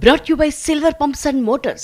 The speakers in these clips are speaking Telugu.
brought you by Silver Pumps and Motors.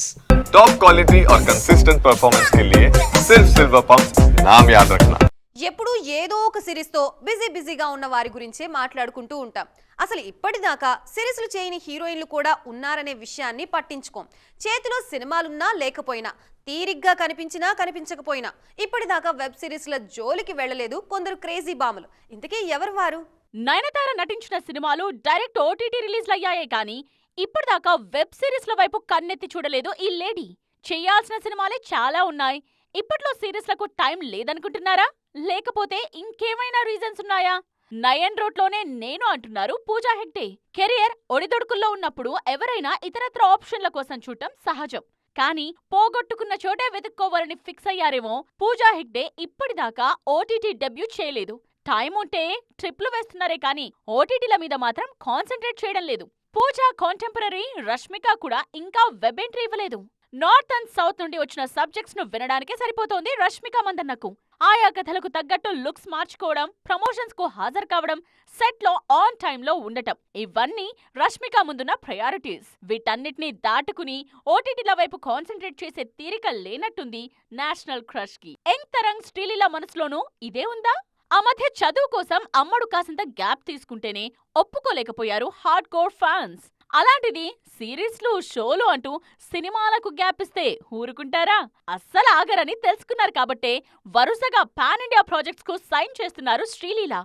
Top quality और कंसिस्टेंट परफॉर्मेंस के लिए सिर्फ सिल्वर पंप नाम याद रखना ఎప్పుడూ ఏదో ఒక సిరీస్తో బిజీ బిజీగా ఉన్న వారి గురించే మాట్లాడుకుంటూ ఉంటాం అసలు ఇప్పటిదాకా సిరీస్లు చేయని హీరోయిన్లు కూడా ఉన్నారనే విషయాన్ని పట్టించుకోం చేతిలో సినిమాలున్నా లేకపోయినా తీరిగ్గా కనిపించినా కనిపించకపోయినా ఇప్పటిదాకా వెబ్ సిరీస్ల జోలికి వెళ్ళలేదు కొందరు క్రేజీ బాములు ఇంతకీ ఎవరు వారు నయనతార నటించిన సినిమాలు డైరెక్ట్ ఓటీటీ రిలీజ్లు అయ్యాయే కానీ ఇప్పటిదాకా వెబ్ సిరీస్ల వైపు కన్నెత్తి చూడలేదు ఈ లేడీ. చేయాల్సిన సినిమాలే చాలా ఉన్నాయి. ఇప్పట్లో సిరీస్లకు టైం లేదనుకుంటున్నారా? లేకపోతే ఇంకేమైనా రీజన్స్ ఉన్నాయా? నయన్ రోడ్లోనే నేను అంటున్నారు పూజా హెగ్డే. కెరియర్ ఒడిదొడుకుల్లో ఉన్నప్పుడు ఎవరైనా ఇతరత్ర ఆప్షన్ల కోసం చూడటం సహజం. కానీ పోగొట్టుకున్న చోటే వెతుక్కోవాలని ఫిక్స్ అయ్యారేమో పూజా హెగ్డే ఇప్పటిదాకా ఓటీటీ డెబ్యూ చేయలేదు. టైం ఉంటే ట్రిప్లు వేస్తున్నారే కానీ ఓటీటీల మీద మాత్రం కాన్సన్ట్రేట్ చేయడం లేదు. పూజా కాంటెంపరీ రష్మిక కూడా ఇంకా వెబ్ ఎంట్రీ ఇవ్వలేదు. నార్త్ అండ్ సౌత్ నుండి వచ్చిన సబ్జెక్ట్స్ను వినడానికే సరిపోతోంది రష్మిక మందన్నకు. ఆయా కథలకు తగ్గట్టు లుక్స్ మార్చుకోవడం ప్రమోషన్స్కు హాజరు కావడం సెట్లో ఆన్ టైమ్లో ఉండటం ఇవన్నీ రష్మిక ముందున్న ప్రయారిటీస్ వీటన్నిటిని దాటుకుని ఓటీటీల వైపు కాన్సన్ట్రేట్ చేసే తీరిక లేనట్టుంది నేషనల్ క్రష్కి. ఎంగ్ తరంగ్ శ్రీలీల మనసులోనూ ఇదే ఉందా? ఆ మధ్య చదువు కోసం అమ్మడు కాసింత గ్యాప్ తీసుకుంటేనే ఒప్పుకోలేకపోయారు హార్డ్ కోర్ ఫ్యాన్స్. అలాంటిది సిరీస్లు షోలు అంటూ సినిమాలకు గ్యాప్ ఇస్తే ఊరుకుంటారా? అస్సలు ఆగరని తెలుసుకున్నారు కాబట్టే వరుసగా పాన్ ఇండియా ప్రాజెక్ట్స్కు సైన్ చేస్తున్నారు శ్రీలీల.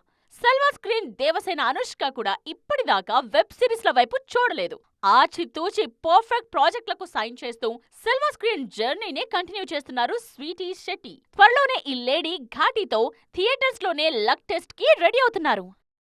సల్వార్ స్క్రీన్ దేవసేన అనుష్క కూడా ఇప్పటిదాకా వెబ్ సిరీస్ల వైపు చూడలేదు. ఆచితూచి పర్ఫెక్ట్ ప్రాజెక్టులకు సైన్ చేస్తూ సిల్వర్ స్క్రీన్ జర్నీనే కంటిన్యూ చేస్తున్నారు స్వీటీ శెట్టి. త్వరలోనే ఈ లేడీ ఘాటీతో థియేటర్స్లోనే లక్ టెస్ట్కి రెడీ అవుతున్నారు.